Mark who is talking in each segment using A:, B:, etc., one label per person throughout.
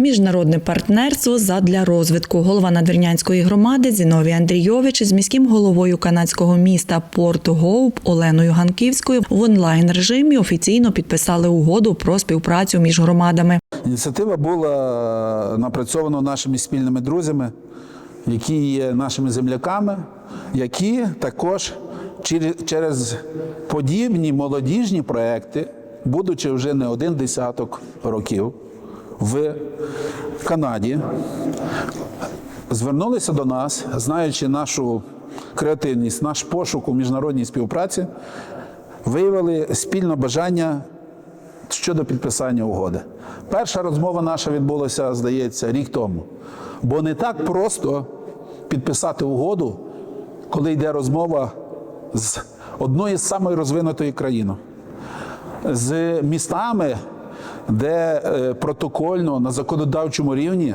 A: Міжнародне партнерство задля розвитку. Голова надвірнянської громади Зіновій Андрійович з міським головою канадського міста Порт Гоуп Оленою Ганківською в онлайн режимі офіційно підписали угоду про співпрацю між громадами.
B: Ініціатива була напрацьована нашими спільними друзями, які є нашими земляками, які також через подібні молодіжні проекти, будучи вже не один десяток років в Канаді, звернулися до нас, знаючи нашу креативність, наш пошук у міжнародній співпраці, виявили спільне бажання щодо підписання угоди. Перша розмова наша відбулася, здається, рік тому. Бо не так просто підписати угоду, коли йде розмова з одної з самої розвинутої країни, з містами, де е, протокольно на законодавчому рівні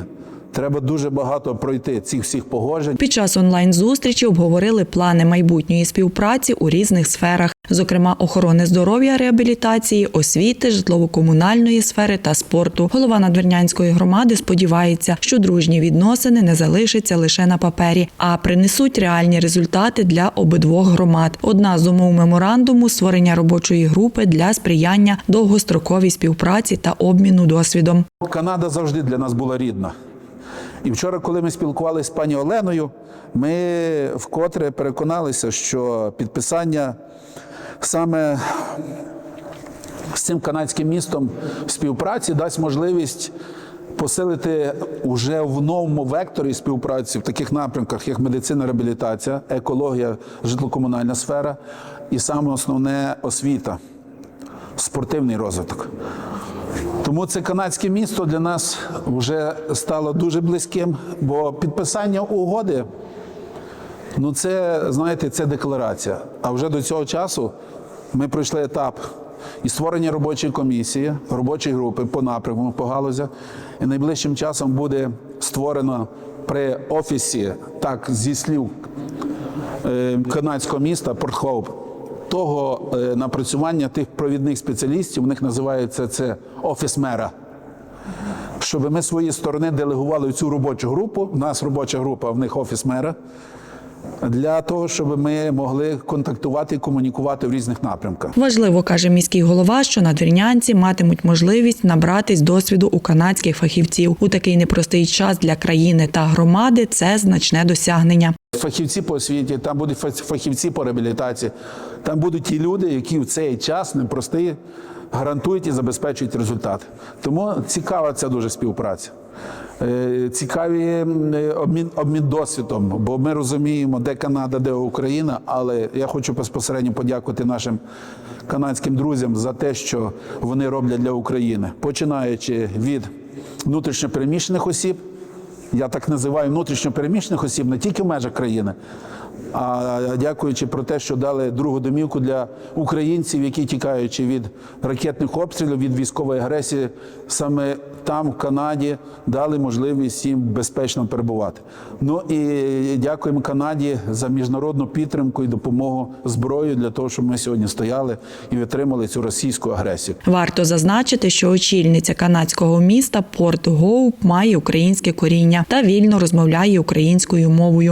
B: треба дуже багато пройти цих всіх погоджень.
A: Під час онлайн-зустрічі обговорили плани майбутньої співпраці у різних сферах, зокрема охорони здоров'я, реабілітації, освіти, житлово-комунальної сфери та спорту. Голова надвірнянської громади сподівається, що дружні відносини не залишаться лише на папері, а принесуть реальні результати для обидвох громад. Одна з умов меморандуму створення робочої групи для сприяння довгостроковій співпраці та обміну досвідом.
B: Канада завжди для нас була рідна. І вчора, коли ми спілкувалися з пані Оленою, ми вкотре переконалися, що підписання саме з цим канадським містом співпраці дасть можливість посилити уже в новому векторі співпраці в таких напрямках, як медицина, реабілітація, екологія, житлокомунальна сфера і саме основне освіта, спортивний розвиток. Тому це канадське місто для нас вже стало дуже близьким, бо підписання угоди ну це, знаєте, це декларація. А вже до цього часу ми пройшли етап і створення робочої комісії, робочої групи по напрямку, по галузях. І найближчим часом буде створено при офісі, так зі слів е, канадського міста Портхоуп, того е, напрацювання тих провідних спеціалістів, у них називається це офіс мера. Щоб ми з своєї сторони делегували цю робочу групу, у нас робоча група, в них офіс мера, для того, щоб ми могли контактувати і комунікувати в різних напрямках.
A: Важливо, каже міський голова, що надвірнянці матимуть можливість набратись досвіду у канадських фахівців. У такий непростий час для країни та громади це значне досягнення.
B: Фахівці по освіті, там будуть фа- фахівці по реабілітації, там будуть ті люди, які в цей час непростий гарантують і забезпечують результат. Тому цікава ця дуже співпраця. Е, Цікаві обмін, обмін досвідом, бо ми розуміємо, де Канада, де Україна. Але я хочу безпосередньо подякувати нашим канадським друзям за те, що вони роблять для України, починаючи від внутрішньопереміщених осіб. Я так називаю внутрішньопереміщених осіб не тільки в межах країни, а дякуючи про те, що дали другу домівку для українців, які тікаючи від ракетних обстрілів, від військової агресії, саме там, в Канаді, дали можливість їм безпечно перебувати. Ну і дякуємо Канаді за міжнародну підтримку і допомогу зброєю для того, щоб ми сьогодні стояли і витримали цю російську агресію.
A: Варто зазначити, що очільниця канадського міста Порт Гоуп має українське коріння та вільно розмовляє українською мовою.